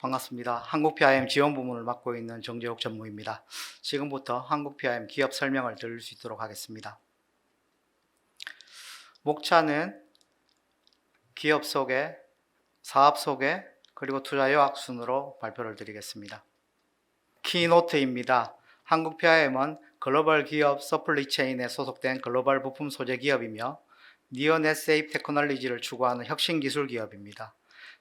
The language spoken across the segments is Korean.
반갑습니다. 한국 PIM 지원 부문을 맡고 있는 정재욱 전무입니다. 지금부터 한국 PIM 기업 설명을 드릴 수 있도록 하겠습니다. 목차는 기업 소개, 사업 소개, 그리고 투자 요약 순으로 발표를 드리겠습니다. 키노트입니다. 한국 PIM은 글로벌 기업 서플리 체인에 소속된 글로벌 부품 소재 기업이며 니어넷 세이프 테크놀로지를 추구하는 혁신 기술 기업입니다.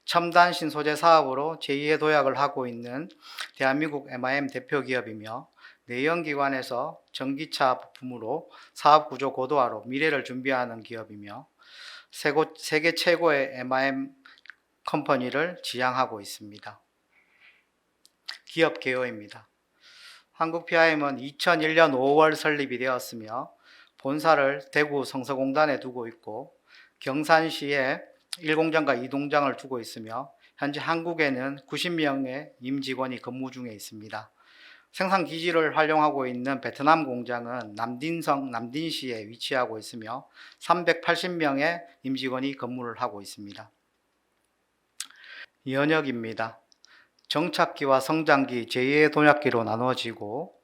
첨단 신소재 사업으로 제2의 도약을 하고 있는 대한민국 MIM 대표 기업이며 내연기관에서 전기차 부품으로 사업 구조 고도화로 미래를 준비하는 기업이며 세계 최고의 MIM 컴퍼니를 지향하고 있습니다. 기업 개요입니다. 한국 PIM은 2001년 5월 설립이 되었으며 본사를 대구 성서공단에 두고 있고 경산시에 1공장과 2동장을 두고 있으며 현재 한국에는 90명의 임직원이 근무 중에 있습니다. 생산 기지를 활용하고 있는 베트남 공장은 남딘성 남딘시에 위치하고 있으며 380명의 임직원이 근무를 하고 있습니다. 연역입니다. 정착기와 성장기 제2의 동약기로 나누어지고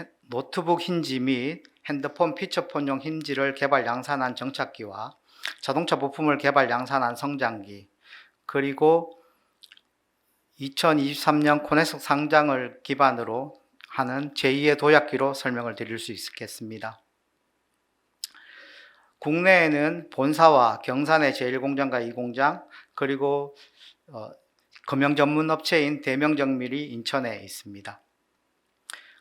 헤- 노트북 힌지 및 핸드폰 피처폰용 힌지를 개발 양산한 정착기와 자동차 부품을 개발 양산한 성장기 그리고 2023년 코네스 상장을 기반으로 하는 제2의 도약기로 설명을 드릴 수 있겠습니다. 국내에는 본사와 경산의 제1공장과 2공장 그리고 어, 금형 전문 업체인 대명정밀이 인천에 있습니다.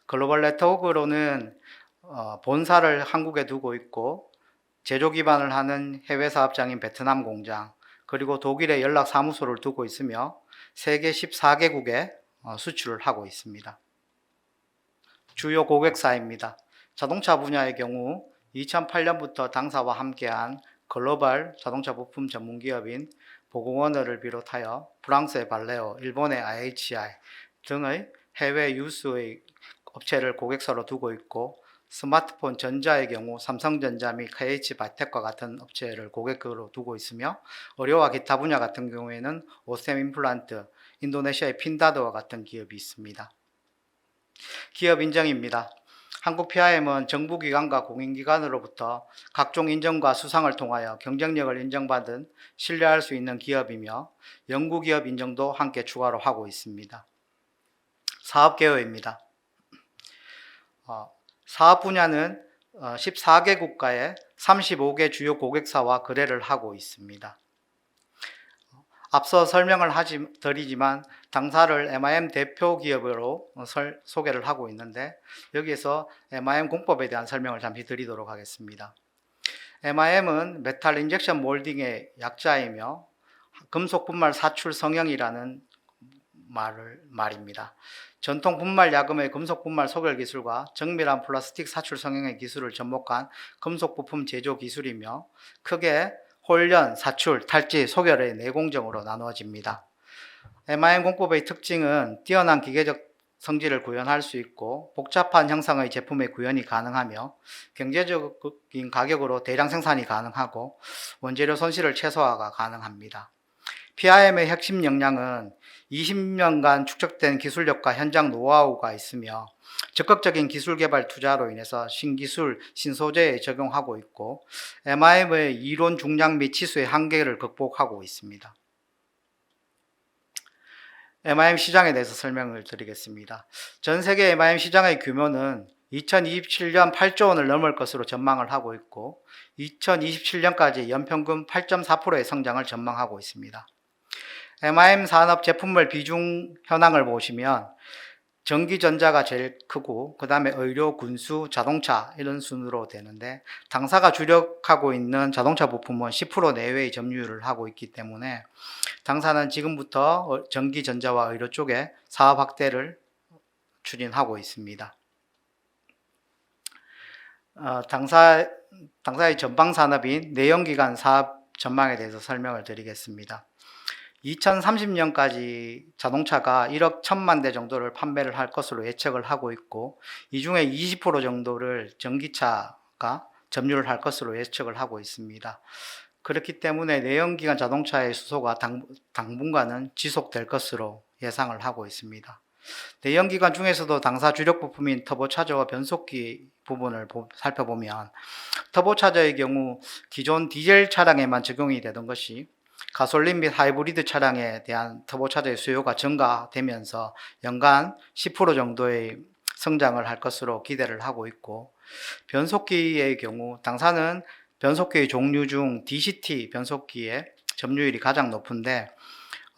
글로벌 네트워크로는 어, 본사를 한국에 두고 있고 제조 기반을 하는 해외 사업장인 베트남 공장 그리고 독일에 연락 사무소를 두고 있으며 세계 14개국에 어, 수출을 하고 있습니다. 주요 고객사입니다. 자동차 분야의 경우 2008년부터 당사와 함께한 글로벌 자동차 부품 전문 기업인 보공원어를 비롯하여 프랑스의 발레오, 일본의 IHI 등의 해외 유수의 업체를 고객사로 두고 있고 스마트폰 전자의 경우 삼성전자 및 KH 바텍과 같은 업체를 고객으로 두고 있으며 의료와 기타 분야 같은 경우에는 오셈 임플란트, 인도네시아의 핀다드와 같은 기업이 있습니다. 기업 인정입니다. 한국 PIM은 정부기관과 공인기관으로부터 각종 인정과 수상을 통하여 경쟁력을 인정받은 신뢰할 수 있는 기업이며 연구기업 인정도 함께 추가로 하고 있습니다. 사업 개요입니다. 어, 사업 분야는 14개 국가의 35개 주요 고객사와 거래를 하고 있습니다. 앞서 설명을 하지, 드리지만 당사를 MIM 대표 기업으로 설- 소개를 하고 있는데 여기에서 MIM 공법에 대한 설명을 잠시 드리도록 하겠습니다. MIM은 메탈 인젝션 몰딩의 약자이며 금속 분말 사출 성형이라는 말을 말입니다. 전통 분말 야금의 금속 분말 소결 기술과 정밀한 플라스틱 사출 성형의 기술을 접목한 금속 부품 제조 기술이며 크게 홀연, 사출, 탈지, 소결의 네 공정으로 나누어집니다. MIM 공법의 특징은 뛰어난 기계적 성질을 구현할 수 있고 복잡한 형상의 제품의 구현이 가능하며 경제적인 가격으로 대량 생산이 가능하고 원재료 손실을 최소화가 가능합니다. PIM의 핵심 역량은 20년간 축적된 기술력과 현장 노하우가 있으며 적극적인 기술 개발 투자로 인해서 신기술, 신소재에 적용하고 있고 MIM의 이론 중량 및 치수의 한계를 극복하고 있습니다. MIM 시장에 대해서 설명을 드리겠습니다. 전 세계 MIM 시장의 규모는 2027년 8조 원을 넘을 것으로 전망을 하고 있고 2027년까지 연평균 8.4%의 성장을 전망하고 있습니다. MIM 산업 제품별 비중 현황을 보시면 전기전자가 제일 크고 그 다음에 의료, 군수, 자동차 이런 순으로 되는데 당사가 주력하고 있는 자동차 부품은 10% 내외의 점유율을 하고 있기 때문에 당사는 지금부터 어, 전기전자와 의료 쪽에 사업 확대를 추진하고 있습니다. 어, 당사, 당사의 전방 산업인 내연기관 사업 전망에 대해서 설명을 드리겠습니다. 2030년까지 자동차가 1억 1천만 대 정도를 판매를 할 것으로 예측을 하고 있고 이 중에 20% 정도를 전기차가 점유를 할 것으로 예측을 하고 있습니다. 그렇기 때문에 내연기관 자동차의 수소가 당, 당분간은 지속될 것으로 예상을 하고 있습니다. 내연기관 중에서도 당사 주력 부품인 터보차저와 변속기 부분을 보- 살펴보면 터보차저의 경우 기존 디젤 차량에만 적용이 되던 것이 가솔린 및 하이브리드 차량에 대한 터보차저의 수요가 증가되면서 연간 10% 정도의 성장을 할 것으로 기대를 하고 있고 변속기의 경우 당사는 변속기의 종류 중 DCT 변속기의 점유율이 가장 높은데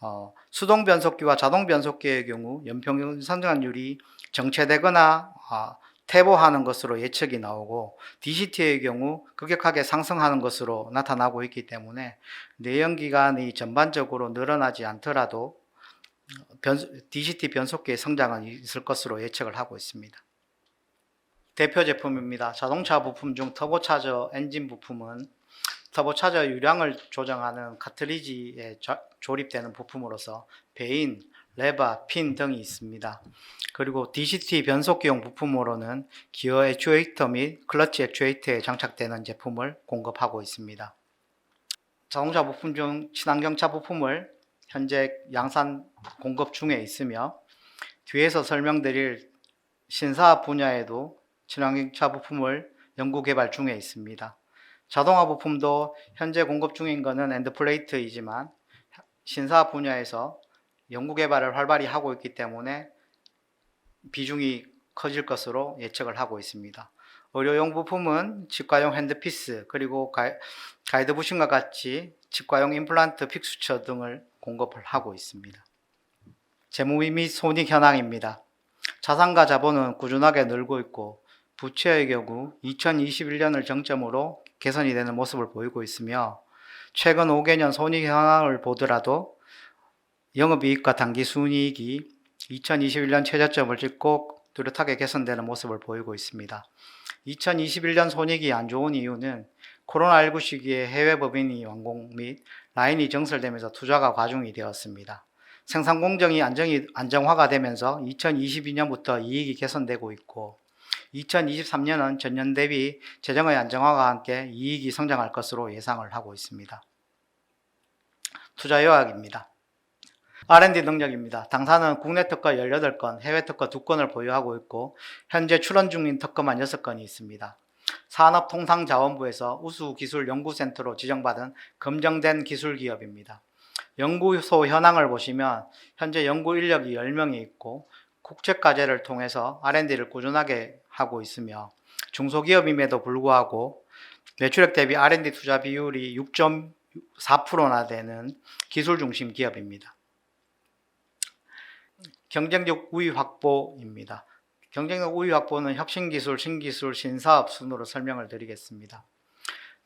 어, 수동 변속기와 자동 변속기의 경우 연평균 성장률이 정체되거나 아, 퇴보하는 것으로 예측이 나오고 DCT의 경우 급격하게 상승하는 것으로 나타나고 있기 때문에 내연기관이 전반적으로 늘어나지 않더라도 변, DCT 변속기의 성장은 있을 것으로 예측을 하고 있습니다. 대표 제품입니다. 자동차 부품 중 터보차저 엔진 부품은 터보차저 유량을 조정하는 카트리지에 조- 조립되는 부품으로서 베인, 레바, 핀 등이 있습니다. 그리고 DCT 변속기용 부품으로는 기어 액추에이터 및 클러치 액추에이터에 장착되는 제품을 공급하고 있습니다. 자동차 부품 중 친환경차 부품을 현재 양산 공급 중에 있으며 뒤에서 설명드릴 신사업 분야에도 친환경차 부품을 연구 개발 중에 있습니다. 자동화 부품도 현재 공급 중인 것은 엔드플레이트이지만 신사업 분야에서 연구 개발을 활발히 하고 있기 때문에 비중이 커질 것으로 예측을 하고 있습니다. 의료용 부품은 치과용 핸드피스 그리고 가이, 가이드 부신과 같이 치과용 임플란트 픽수처 등을 공급을 하고 있습니다. 재무비 및 손익 현황입니다. 자산과 자본은 꾸준하게 늘고 있고 부채의 경우 2021년을 정점으로 개선이 되는 모습을 보이고 있으며 최근 5개년 손익 현황을 보더라도 영업이익과 당기순이익이 2021년 최저점을 찍고 뚜렷하게 개선되는 모습을 보이고 있습니다. 2021년 손익이 안 좋은 이유는 코로나19 시기에 해외 법인이 완공 및 라인이 정설되면서 투자가 과중이 되었습니다. 생산 공정이 안정이, 안정화가 되면서 2022년부터 이익이 개선되고 있고 2023년은 전년 대비 재정의 안정화와 함께 이익이 성장할 것으로 예상을 하고 있습니다. 투자 요약입니다. R&D 능력입니다. 당사는 국내 특허 18건, 해외 특허 2건을 보유하고 있고 현재 출원 중인 특허만 6건이 있습니다. 산업통상자원부에서 우수기술연구센터로 지정받은 검증된 기술기업입니다. 연구소 현황을 보시면 현재 연구 인력이 10명이 있고 국책과제를 통해서 R&D를 꾸준하게 하고 있으며 중소기업임에도 불구하고 매출액 대비 R&D 투자 비율이 6.4%나 되는 기술 중심 기업입니다. 경쟁력 우위 확보입니다. 경쟁력 우위 확보는 혁신기술, 신기술, 신사업 순으로 설명을 드리겠습니다.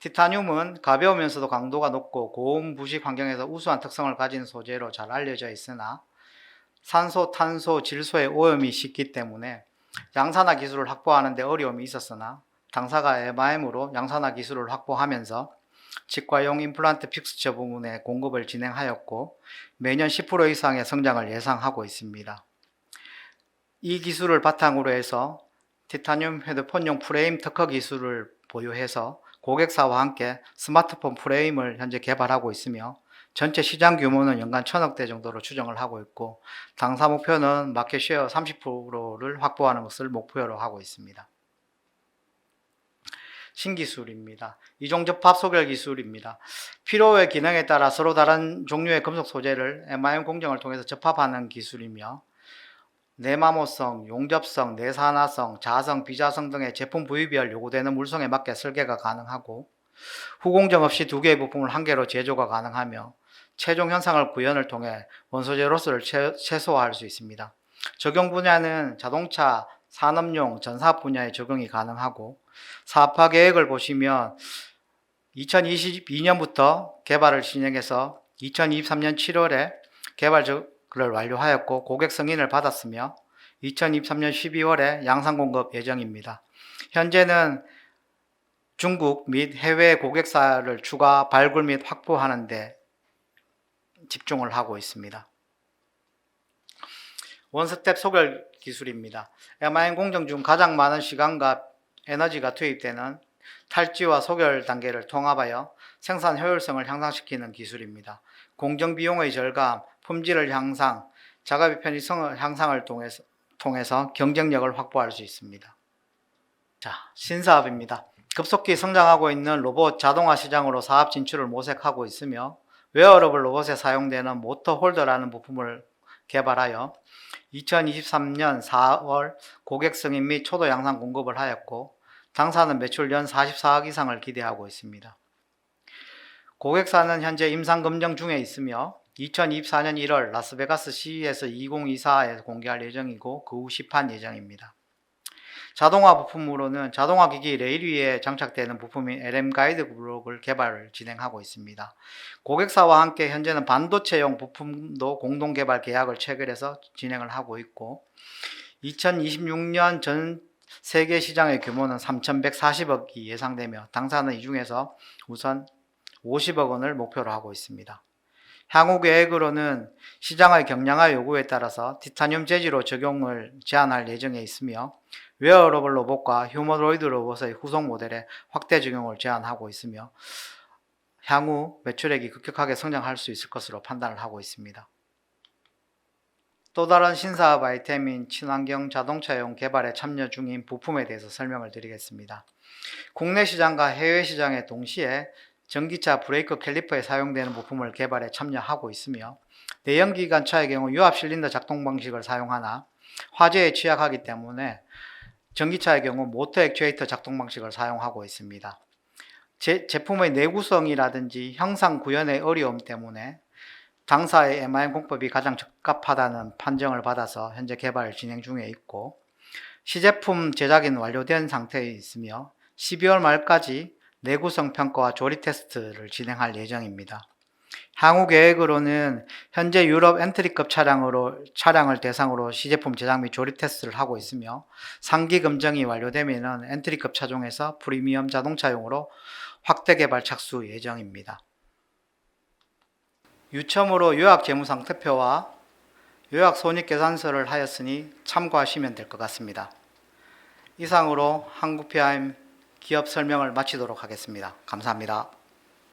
티타늄은 가벼우면서도 강도가 높고 고온 부식 환경에서 우수한 특성을 가진 소재로 잘 알려져 있으나 산소, 탄소, 질소의 오염이 쉽기 때문에 양산화 기술을 확보하는 데 어려움이 있었으나 당사가 MIM으로 양산화 기술을 확보하면서 치과용 임플란트 픽스처 부문의 공급을 진행하였고 매년 10% 이상의 성장을 예상하고 있습니다. 이 기술을 바탕으로 해서 티타늄 헤드폰용 프레임 특허 기술을 보유해서 고객사와 함께 스마트폰 프레임을 현재 개발하고 있으며 전체 시장 규모는 연간 천억 대 정도로 추정을 하고 있고 당사 목표는 마켓 쉐어 30%를 확보하는 것을 목표로 하고 있습니다. 신기술입니다. 이종 접합 소결 기술입니다. 필요의 기능에 따라 서로 다른 종류의 금속 소재를 MIM 공정을 통해서 접합하는 기술이며 내마모성, 용접성, 내산화성, 자성, 비자성 등의 제품 부위별 요구되는 물성에 맞게 설계가 가능하고 후공정 없이 두 개의 부품을 한 개로 제조가 가능하며 최종 현상을 구현을 통해 원소재 로스를 최, 최소화할 수 있습니다. 적용 분야는 자동차, 산업용, 전사업 분야에 적용이 가능하고 사업화 계획을 보시면 2022년부터 개발을 진행해서 2023년 7월에 개발을 완료하였고 고객 승인을 받았으며 2023년 12월에 양산 공급 예정입니다. 현재는 중국 및 해외 고객사를 추가 발굴 및 확보하는 데 집중을 하고 있습니다. 원스텝 소결 기술입니다. MIN 공정 중 가장 많은 시간과 에너지가 투입되는 탈지와 소결 단계를 통합하여 생산 효율성을 향상시키는 기술입니다. 공정 비용의 절감, 품질을 향상, 작업의 편의성을 향상을 통해서, 통해서 경쟁력을 확보할 수 있습니다. 자, 신사업입니다. 급속히 성장하고 있는 로봇 자동화 시장으로 사업 진출을 모색하고 있으며 웨어러블 로봇에 사용되는 모터 홀더라는 부품을 개발하여 2023년 4월 고객 승인 및 초도 양산 공급을 하였고 당사는 매출 연 44억 이상을 기대하고 있습니다. 고객사는 현재 임상 검증 중에 있으며 2024년 1월 라스베가스 CES 2024에 공개할 예정이고 그 후 시판 예정입니다. 자동화 부품으로는 자동화 기기 레일 위에 장착되는 부품인 LM 가이드 블록을 개발을 진행하고 있습니다. 고객사와 함께 현재는 반도체용 부품도 공동 개발 계약을 체결해서 진행을 하고 있고 2026년 전 세계 시장의 규모는 3,140억이 예상되며 당사는 이 중에서 우선 50억 원을 목표로 하고 있습니다. 향후 계획으로는 시장의 경량화 요구에 따라서 티타늄 재질로 적용을 제한할 예정에 있으며 웨어러블 로봇과 휴머노이드 로봇의 후속 모델에 확대 적용을 제한하고 있으며 향후 매출액이 급격하게 성장할 수 있을 것으로 판단을 하고 있습니다. 또 다른 신사업 아이템인 친환경 자동차용 개발에 참여 중인 부품에 대해서 설명을 드리겠습니다. 국내 시장과 해외 시장에 동시에 전기차 브레이크 캘리퍼에 사용되는 부품을 개발에 참여하고 있으며 내연기관차의 경우 유압 실린더 작동 방식을 사용하나 화재에 취약하기 때문에 전기차의 경우 모터 액추에이터 작동 방식을 사용하고 있습니다. 제, 제품의 내구성이라든지 형상 구현의 어려움 때문에 당사의 MIM 공법이 가장 적합하다는 판정을 받아서 현재 개발 진행 중에 있고 시제품 제작은 완료된 상태에 있으며 12월 말까지 내구성 평가와 조립 테스트를 진행할 예정입니다. 향후 계획으로는 현재 유럽 엔트리급 차량으로 차량을 대상으로 시제품 제작 및 조립 테스트를 하고 있으며 상기 검증이 완료되면 엔트리급 차종에서 프리미엄 자동차용으로 확대 개발 착수 예정입니다. 유첨으로 요약 재무 상태표와 요약 손익 계산서를 하였으니 참고하시면 될 것 같습니다. 이상으로 한국 PIM 기업 설명을 마치도록 하겠습니다. 감사합니다.